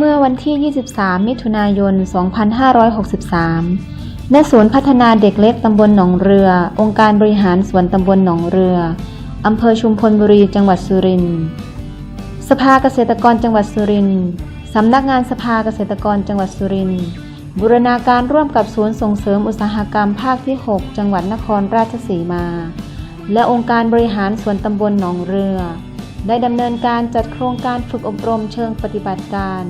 เมื่อวันที่ 23 มิถุนายน 2563 ณ ศูนย์พัฒนาเด็กเล็กตำบลหนองเรือ องค์การบริหารส่วนตำบลหนองเรือ อำเภอชุมพลบุรี จังหวัดสุรินทร์ สภาเกษตรกรจังหวัดสุรินทร์สำนักงานสภาเกษตรกรจังหวัดสุรินทร์ บูรณาการร่วมกับศูนย์ส่งเสริมอุตสาหกรรมภาคที่ 6 จังหวัดนครราชสีมา และองค์การบริหารส่วนตำบลหนองเรือ ได้ดำเนินการจัดโครงการฝึกอบรมเชิงปฏิบัติการ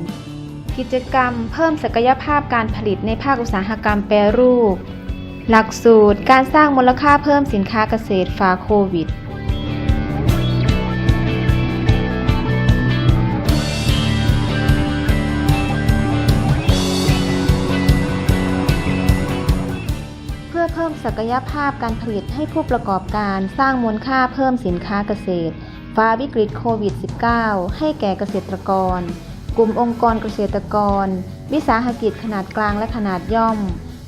กิจกรรมเพิ่มศักยภาพการผลิตในภาคอุตสาหกรรมแปรรูป หลักสูตรการสร้างมูลค่าเพิ่มสินค้าเกษตรฝาโควิดเพื่อเพิ่มศักยภาพการผลิตให้ผู้ประกอบการสร้างมูลค่าเพิ่มสินค้าเกษตร ฟ้าวิกฤตโควิด -19 ให้แก่เกษตรกร กลุ่มองค์กรเกษตรกร วิสาหกิจขนาดกลางและขนาดย่อม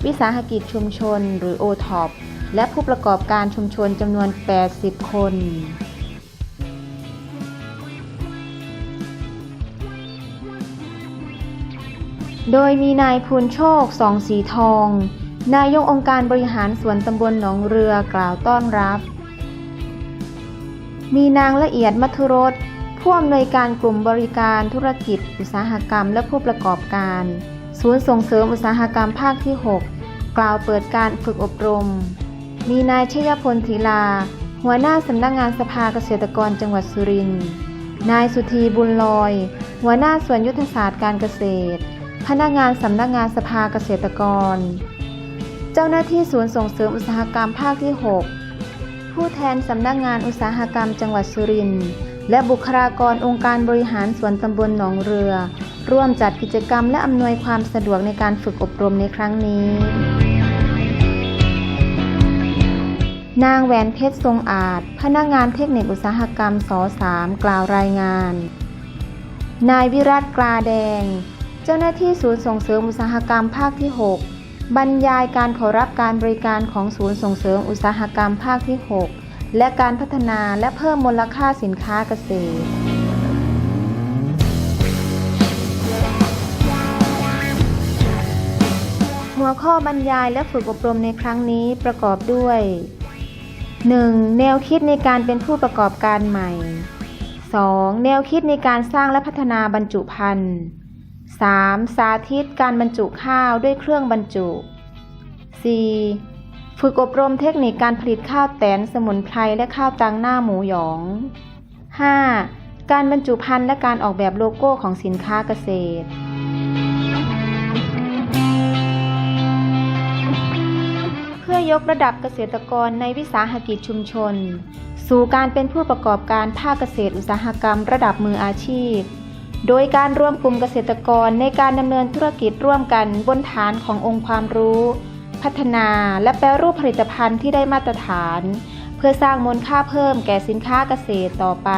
วิสาหกิจชุมชนหรือโอท็อปและผู้ประกอบการชุมชนจำนวน 80 คนโดยมีนายพูนโชคสองสีทอง นายกองค์การบริหารส่วนตำบลหนองเรือกล่าวต้อนรับ มีนางละเอียดมัทุรสผู้อำนวยการกลุ่มบริการธุรกิจ อุตสาหกรรม และผู้ประกอบการ ศูนย์ส่งเสริมอุตสาหกรรมภาคที่ 6 กล่าวเปิดการฝึกอบรม มีนายชยพลธีลา หัวหน้าสำนักงงานสภาเกษตรกรจังหวัดสุรินทร์นายสุธีบุญลอย หัวหน้าส่วนยุทธศาสตร์การเกษตร พนักงานสำนักงานสภาเกษตรกร เจ้าหน้าที่ศูนย์ส่งเสริมอุตสาหกรรมภาคที่ 6 ผู้แทนสำนักงานอุตสาหกรรมจังหวัดสุรินทร์และบุคลากรองค์การบริหารส่วนตำบลหนองเรือ ร่วมจัดกิจกรรมและอำนวยความสะดวกในการฝึกอบรมในครั้งนี้ นางแหวนเพชรทรงอาจ พนักงานเทคนิคอุตสาหกรรมส3กล่าวรายงาน นายวิรัตกลาแดง เจ้าหน้าที่ศูนย์ส่งเสริมอุตสาหกรรมภาคที่ 6 บรรยายการขอรับการบริการของศูนย์ส่งเสริมอุตสาหกรรมภาคที่ 6 และการพัฒนาและเพิ่มมูลค่าสินค้าเกษตรหัวข้อบรรยายและฝึกอบรมในครั้งนี้ประกอบด้วย 1. แนวคิดในการเป็นผู้ประกอบการใหม่ 2. แนวคิดในการสร้างและพัฒนาบรรจุภัณฑ์ 3. สาธิตการบรรจุข้าวด้วยเครื่องบรรจุ 4. ฝึกอบรมเทคนิคการผลิตข้าวแตนสมุนไพรและข้าวตังหน้าหมูหยอง 5. การบรรจุภัณฑ์และการออกแบบโลโก้ของสินค้าเกษตร เพื่อยกระดับเกษตรกรในวิสาหกิจชุมชน สู่การเป็นผู้ประกอบการภาคเกษตรอุตสาหกรรมระดับมืออาชีพ โดยการร่วมกลุ่มเกษตรกรในการดำเนินธุรกิจร่วมกันบนฐานขององค์ความรู้ พัฒนาและแปรรูปผลิตภัณฑ์ที่ได้มาตรฐาน เพื่อสร้างมูลค่าเพิ่มแก่สินค้าเกษตรต่อไป